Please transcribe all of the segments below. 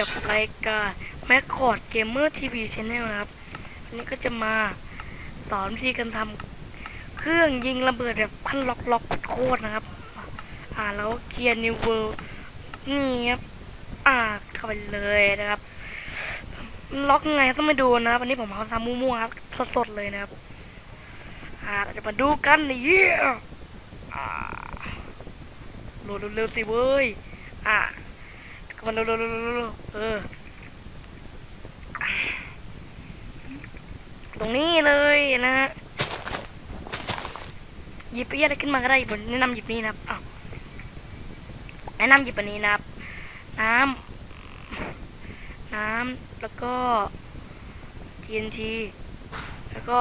กับรายการแมคคอร์ดเกมเมอร์ทีวีชแนลนะครับ วันนี้ก็จะมาสอนวิธีการทำเครื่องยิงระเบิดแบบพันล็อกล็อกโคตรนะครับ อ่าแล้วเกียร์นิวเวิลนี่ครับอ่าเข้าไปเลยนะครับ ล็อกยังไงต้องไปดูนะครับวันนี้ผมเอาทำมั่วๆครับสดๆเลยนะครับ อ่าจะมาดูกันนี่เยี่ยอ่าโหลดเร็วๆสิเว้ยอ่า ก็มาเร็วๆๆๆเออ ตรงนี้เลยนะฮะหยิบไปอะไรขึ้นมาก็ได้ผมแนะนำหยิบนี้นะครับอ้าวแนะนำหยิบอันนี้นะครับ น้ำน้ำแล้วก็ TNT แล้วก็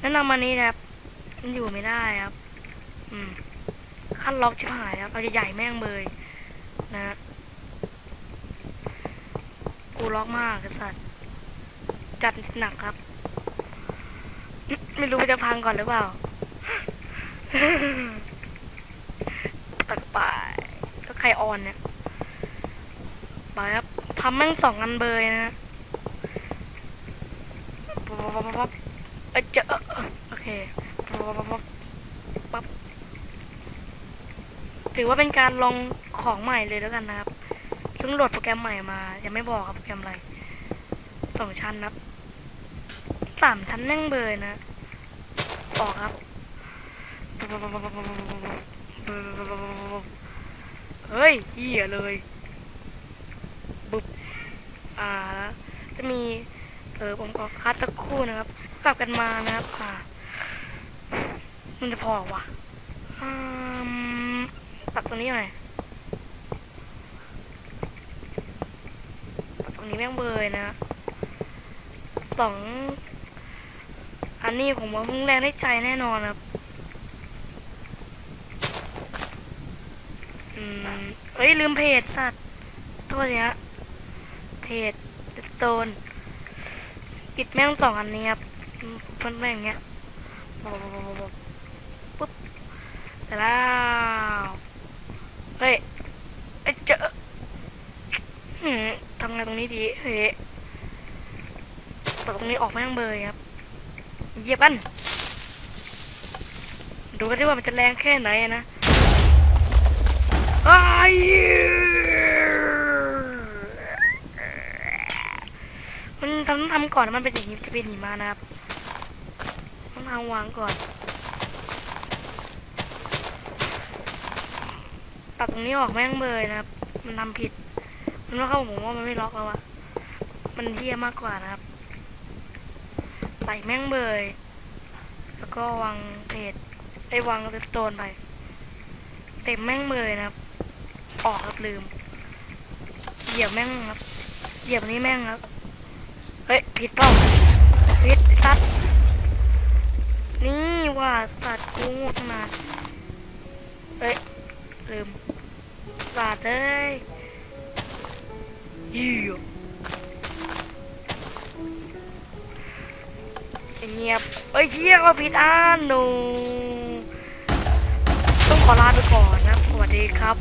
แนะนำอันนี้นะครับ มันอยู่ไม่ได้ครับ อืมขั้นล็อกชิบหายครับเอาใหญ่ๆแม่งเบย นะฮะกูล็อกมากสัตว์ จัดหนักครับ ไม่รู้จะพังก่อนหรือเปล่าตัดไปก็ใครออนเนี่ยไปครับทำแม่งสองอันเบยนะฮะปั๊บปั๊บปั๊บปั๊บเอ้ยเจอโอเคปั๊บปั๊บปั๊บปั๊บ ถือว่าเป็นการลองของใหม่เลยแล้วกันนะครับเพิ่งโหลดโปรแกรมใหม่มา ยังไม่บอกครับโปรแกรมอะไรสองชั้นนะครับสามชั้นแม่งเบยนะออกครับเฮ้ยเหี้ยเลยบุบอ่า จะมีเออผมขอคัดสักคู่นะครับ กลับกันมานะครับ อ่า มันจะพอวะอืม ตัดตรงนี้หน่อยตัดตรงนี้แม่งเบยนะสองอันนี้ผมว่าพุ่งแรงได้ใจแน่นอนครับอืมเอ้ยลืมเพจสัตว์โทษทีฮะเพจโตนปิดแม่งสองอันนี้ครับมันแม่งเงี้ยปุ๊บแต่แล้ว ฮ้ยเอ้เจอทำไงตรงนี้ดี เฮ้ยเปิดตรงนี้ออกแม่งเบยครับเยียบกัน ดูกันที่ว่ามันจะแรงแค่ไหนนะไอ้มันทำต้องทำก่อนมันเป็นอย่างนี้จะเป็นหิมะนะครับต้องทำวางก่อน ตัดตรงนี้ออกแม่งเบยนะครับ มันทำผิด มันว่าเข้าผมว่ามันไม่ล็อกแล้วอะมันเทียมากกว่านะครับใส่แม่งเบย แล้วก็วางเพจไอ้วางสโตนไป เต็มแม่งเบยนะครับ ออกครับลืม เหยียบแม่งครับ เหยียบนี้แม่งครับ เฮ้ยผิดเปล่าผิดสัตนี่ว่าสัตว์กูขนาดเฮ้ยลืม สัตว์เอ้ยยี่ยเงียบเอ้ยเฮียก็ผิดอ่านหนูต้องขอลาไปก่อนนะ สวัสดีครับ